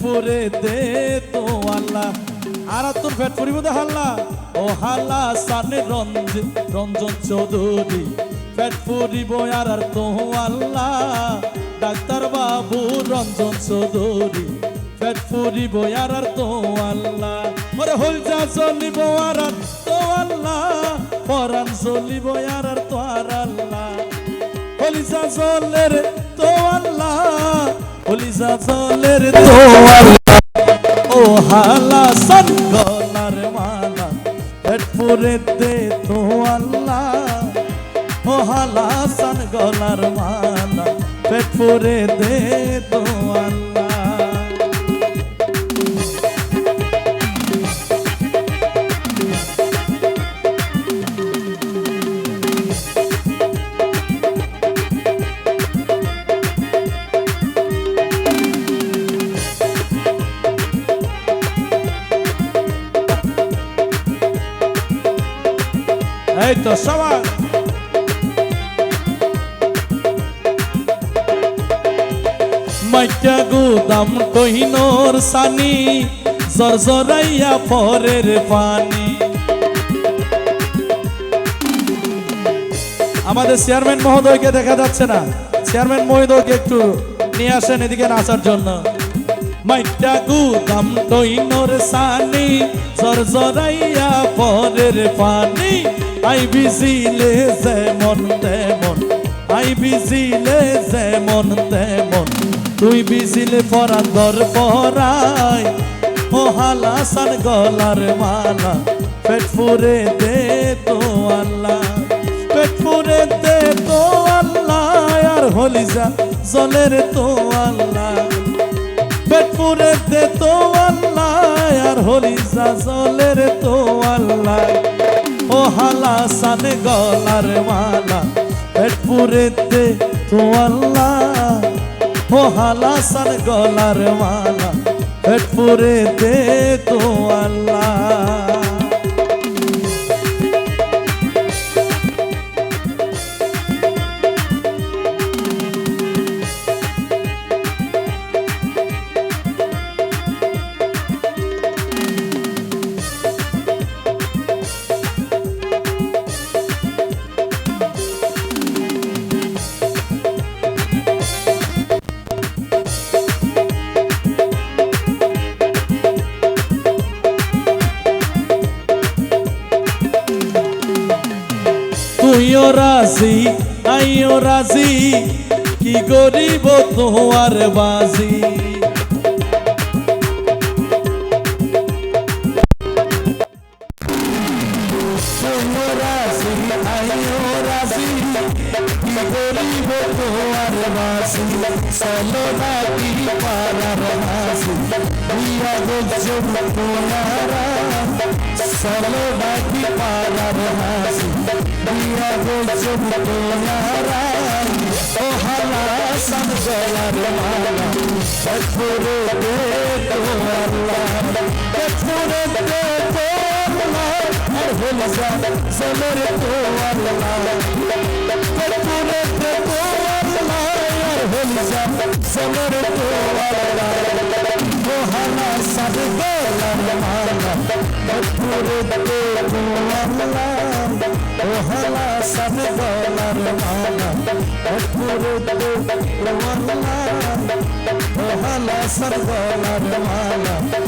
ফুরে দে তো আল্লাহ। আর তোর পেট ফুরিব দে হাল্লা। ও হাল্লা সানে রঞ্জন রঞ্জন চৌধুরী। পেট ফুরিব আর আর তো আল্লাহ। ডাক্তার বাবু রঞ্জন চৌধুরী। পেট ফুরিব আর আর তো আল্লাহ। ওরে হল যা চলিব আর আর তো আল্লাহ। পরাণ চলিব আর আর তো আর আল্লাহ। হলিসা চলের তো আল্লাহ হলিসা চলের তো ও হালা সন গলার মালা পেটপুরে দে তো আল্লাহ। ও হালা সন গলার মালা পেটপুরে দে তো আল্লাহ। এই তো সবাই মাইটা গুদাম কহিনোর সানি জরজরাইয়া পরের পানি। আমাদের চেয়ারম্যান মহোদয়কে দেখা যাচ্ছে না। চেয়ারম্যান মহোদয়কে একটু নিয়ে আসেন এদিকে নাচার জন্য। মাইটা গুদাম দইনর সানি জরজরাইয়া পরের পানি। আই বিজিলে যেমন তেমন, আই বিজিলে যেমন তেমন। তুই বিজিলে পরান দর পরাই ও হালা সান গলার মালা। পেট ফুরে দে তো আল্লাহ, পেট ফুরে দে তো আল্লাহ, আর হলিজা জলের তো আল্লাহ। পেট পুরে দে তো আল্লাহ, আর হলিসা জলের তো আল্লাহ। ও হালা সানে গলার মালা পেটপুরেতে তো আল্লাহ। ও হালা সান গলার মালা পেটপুরেতে পুরে তো আল্লাহ। আইও রাজি আইও রাজি, কি গরিব তোমার বাজি? চলো নাকি পারার হাসি বিয়া তোমারা চলো নাকি পারার হাসি তোমারা হালা সান গলার মালা পেটপুরে দে তো আল্লাহ পেটপুরে দে তো আল্লাহ আর হল যা জলের তো আল্লাহ পেটপুরে দে তো আল্লাহ আর হল যা জলের তো আল্লাহ ও হালা ও হালা সান গলার মালা দে তো ও হালা সান গলার মালা দে